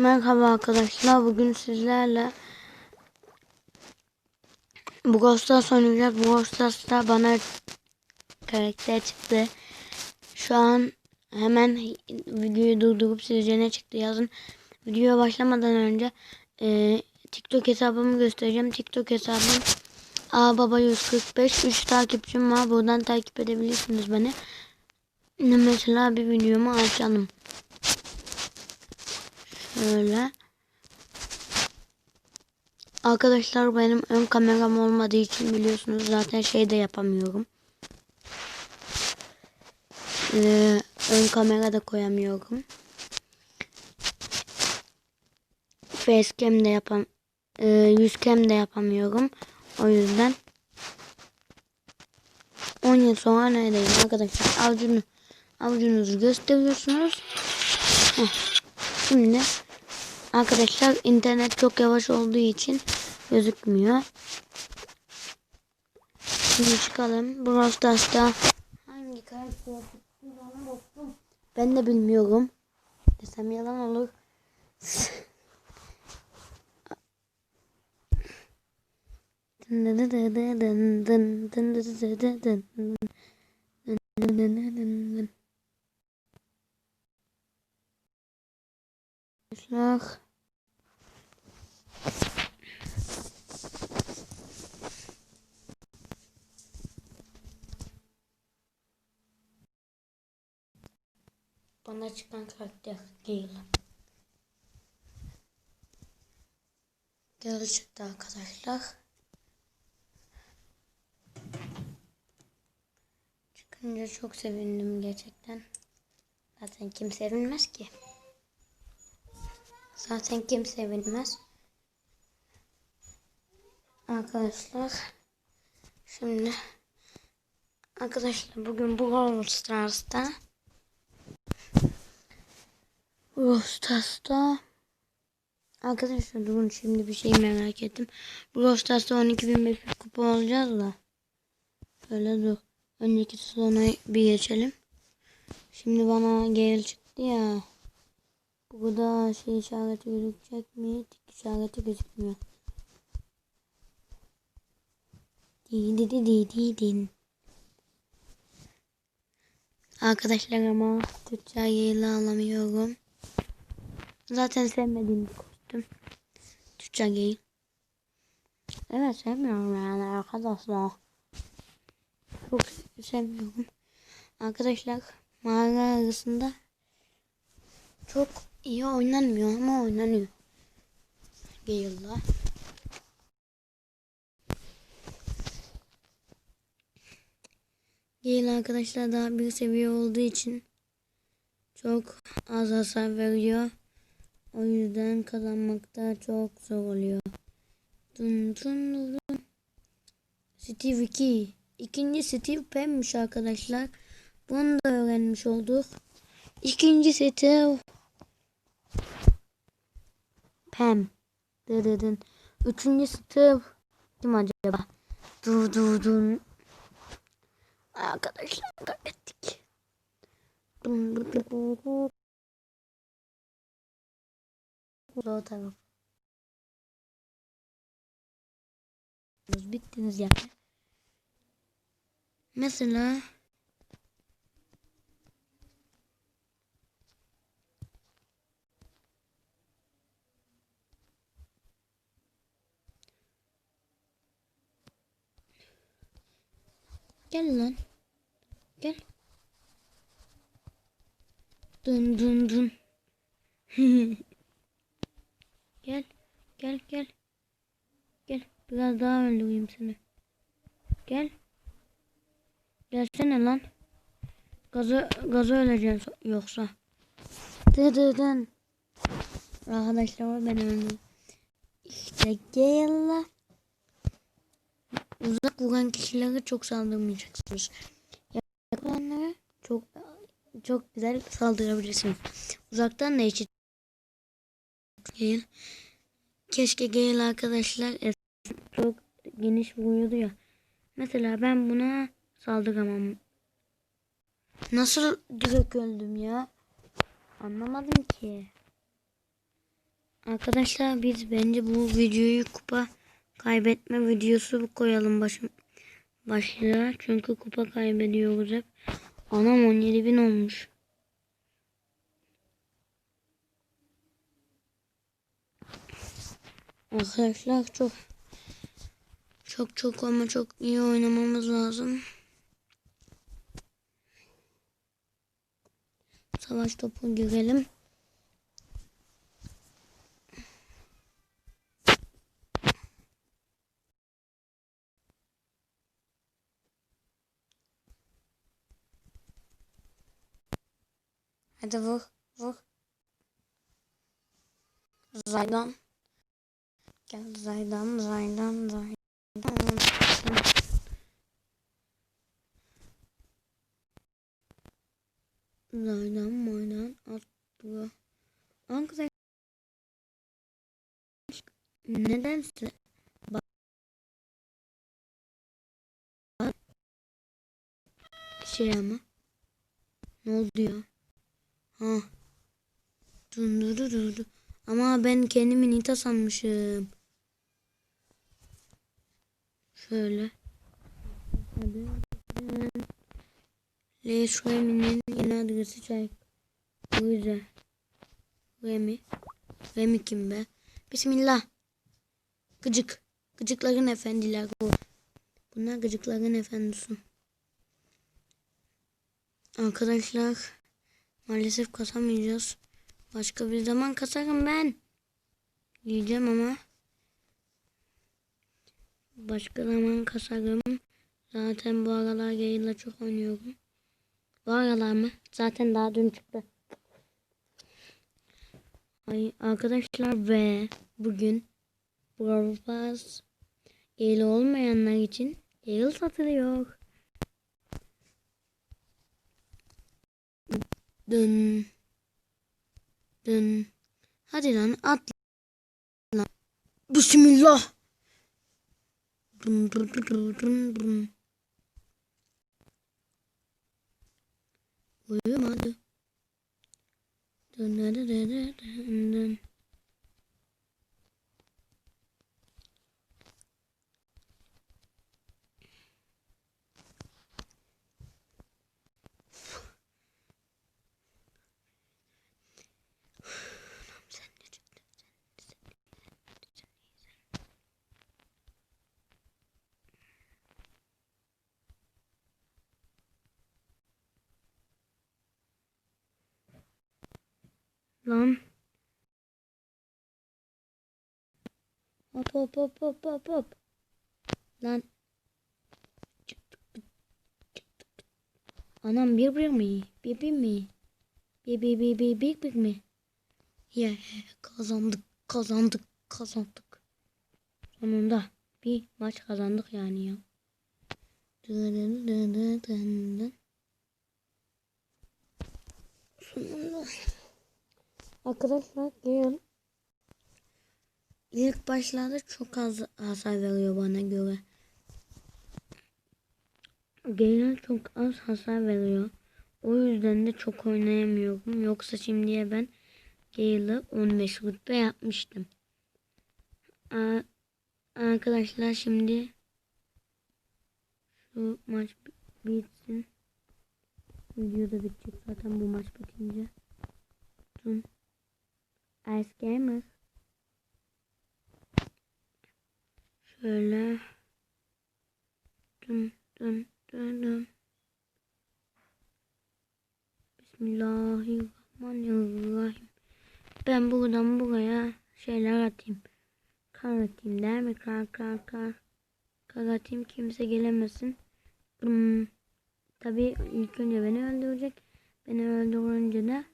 Merhaba arkadaşlar. Bugün sizlerle Brawl Stars oynayacağız. Brawl Stars'ta bana karakter çıktı. Şu an hemen videoyu durdurup sizce ne çıktı yazın. Videoya başlamadan önce e, TikTok hesabımı göstereceğim. TikTok hesabım A Baba 145 3 takipçim var. Buradan takip edebilirsiniz beni. Mesela bir videomu açalım. Şöyle. Arkadaşlar benim ön kameram olmadığı için biliyorsunuz zaten şey de yapamıyorum. Ee, ön kamera da koyamıyorum. Facecam de yapam e, yüzcam de yapamıyorum. O yüzden 10 yıl sonra neredeyim arkadaşlar? Avucunu, avucunuzu gösteriyorsunuz. Heh. Şimdi arkadaşlar internet çok yavaş olduğu için gözükmüyor. Şimdi çıkalım. Brawl Stars'ta hangi karakter Ben de bilmiyorum. Desem yalan olur. Arkadaşlar. Bana çıkan karakter değil. Geri çıktı arkadaşlar. Çıkınca çok sevindim gerçekten. Zaten kim sevinmez ki? Zaten kim sevinmez. Arkadaşlar. Şimdi. Arkadaşlar bugün bu Brawl Stars'ta. Brawl Stars'ta. Arkadaşlar durun şimdi bir şey merak ettim. Brawl Stars'ta 12.500 kupa olacağız da. Şöyle dur. Önceki sezona bir geçelim. Şimdi bana gel çıktı ya. Burada şey işareti gözükecek mi? Tik işareti gözükmüyor. Di di di di di din. Arkadaşlar ama Türkçe yayla alamıyorum. Zaten sevmediğim bir kostüm. Türkçe yayıl. Evet sevmiyorum yani arkadaşlar. Çok sevmiyorum. Arkadaşlar mağara arasında çok iyi oynanmıyor ama oynanıyor. Gale'la. Gale arkadaşlar daha bir seviye olduğu için çok az hasar veriyor. O yüzden kazanmakta çok zor oluyor. Dın dın dın. Steve 2. İkinci Steve Pam'miş arkadaşlar. Bunu da öğrenmiş olduk. İkinci Steve Pam. Dededin. Üçüncü Steve kim acaba? Dur dur dur. Arkadaşlar kaybettik. O taraf. Bittiniz yani. Mesela Gel lan. Gel. Dın dın dın. gel. Gel gel. Gel. Biraz daha öldüreyim seni. Gel. Gelsene lan. Gazı, gazı öleceksin yoksa. Dı dı dın. Arkadaşlar ben öldüm. İşte gel uzak vuran kişilere çok saldırmayacaksınız. Yakınlara çok çok güzel saldırabilirsiniz. Uzaktan da eşit değil. Keşke Gale arkadaşlar çok geniş vuruyordu ya. Mesela ben buna saldıramam. Nasıl direkt öldüm ya? Anlamadım ki. Arkadaşlar biz bence bu videoyu kupa kaybetme videosu koyalım başım başlığa. Çünkü kupa kaybediyoruz hep. Anam 17 bin olmuş. Arkadaşlar çok çok çok ama çok iyi oynamamız lazım. Savaş topu girelim. Hadi vur, vur. Zaydan. Gel Zaydan, Zaydan, Zaydan. Zaydan, Maydan, at bu. Arkadaşlar nedense şey ama ne oldu ya? Ha. Dun dur dur dur. Ama ben kendimi Nita sanmışım. Şöyle. Hadi. Leş Remi'nin yeni adresi çay. Bu güzel. Remi. Remi kim be? Bismillah. Gıcık. Gıcıkların efendiler bu. Bunlar gıcıkların efendisi. Arkadaşlar maalesef kasamayacağız. Başka bir zaman kasarım ben. Diyeceğim ama başka zaman kasarım. Zaten bu aralar yayınla çok oynuyorum. Bu aralar mı? Zaten daha dün çıktı. Ay arkadaşlar ve bugün Brawl Pass Gale olmayanlar için Gale satılıyor. Dın. Dın. Hadi lan at lan. Bismillah. Dın dın dın dın dın. Uyumadı. Dın dın dın dın dın Lan. Hop hop hop hop hop hop. Lan. Anam bir bir mi? Bir bir mi? Bir bir bir bir bir bir mi? Yeah, kazandık kazandık kazandık. Sonunda bir maç kazandık yani ya. Sonunda. Arkadaşlar gelin. İlk başlarda çok az hasar veriyor bana göre. Gale çok az hasar veriyor. O yüzden de çok oynayamıyorum. Yoksa şimdiye ben Gale'ı 15 rütbe yapmıştım. Aa, arkadaşlar şimdi şu maç bitsin. Video da bitecek zaten bu maç bitince. Dün Ice Gamer. Şöyle. Dın dın dın dın. Bismillahirrahmanirrahim. Ben buradan buraya şeyler atayım. Kar atayım değil mi? Kar kar kar. Kar atayım kimse gelemesin. Hmm. Tabii ilk önce beni öldürecek. Beni öldürünce de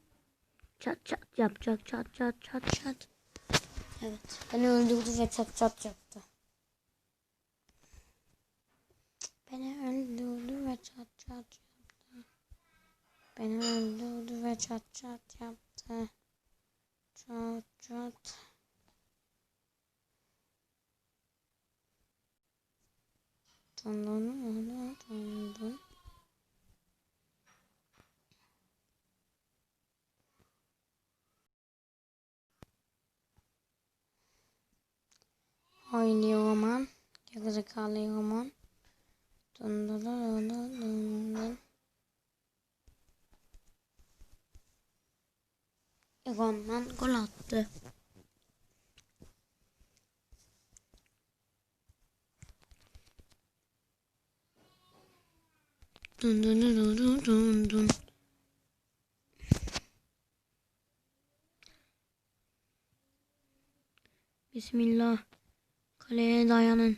çat çat yapacak çat çat çat çat. Evet beni öldürdü ve çat çat yaptı. Beni öldürdü ve çat çat yaptı. Beni öldürdü ve çat çat yaptı. Çat çat. Dun dun dun dun. Hayli Yaman. Gerizekalı Yaman. Dın dın dın dın dın dın. Yaman gol attı. Dun dun dun dun dun dun dun. Bismillah. Kaleye dayanın.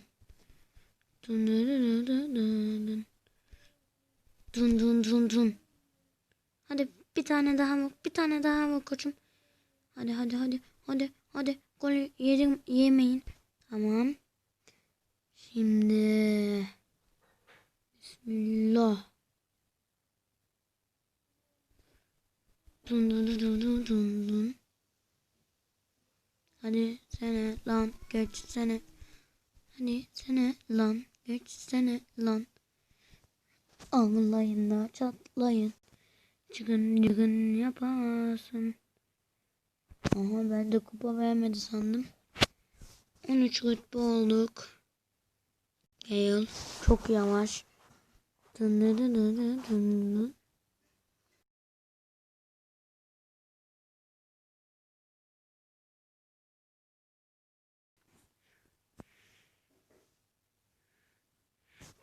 Dun dun dun dun dun dun. Dun dun dun. Hadi bir tane daha mı? Bir tane daha mı koçum? Hadi hadi hadi. Hadi hadi. Gol yedim, yemeyin. Tamam. Şimdi Bismillah. Dun dun dun dun dun dun. Hadi sene lan geçsene. Hadi sene lan geçsene lan. Ağlayın da çatlayın. Çıkın çıkın yapasın. Aha ben de kupa vermedi sandım. 13 rütbe olduk. Gale çok yavaş. Dın dın dın dın dın dın dın. Dırırın dırırın. Ben tatilde.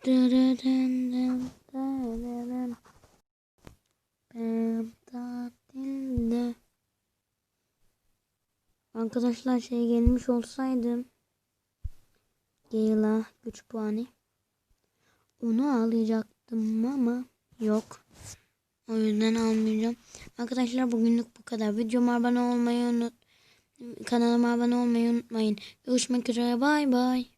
Arkadaşlar şey gelmiş olsaydım. Gale'a güç puanı. Onu alacaktım ama yok. O yüzden almayacağım. Arkadaşlar bugünlük bu kadar. Videoma abone olmayı unut. Kanalıma abone olmayı unutmayın. Görüşmek üzere. Bay bay.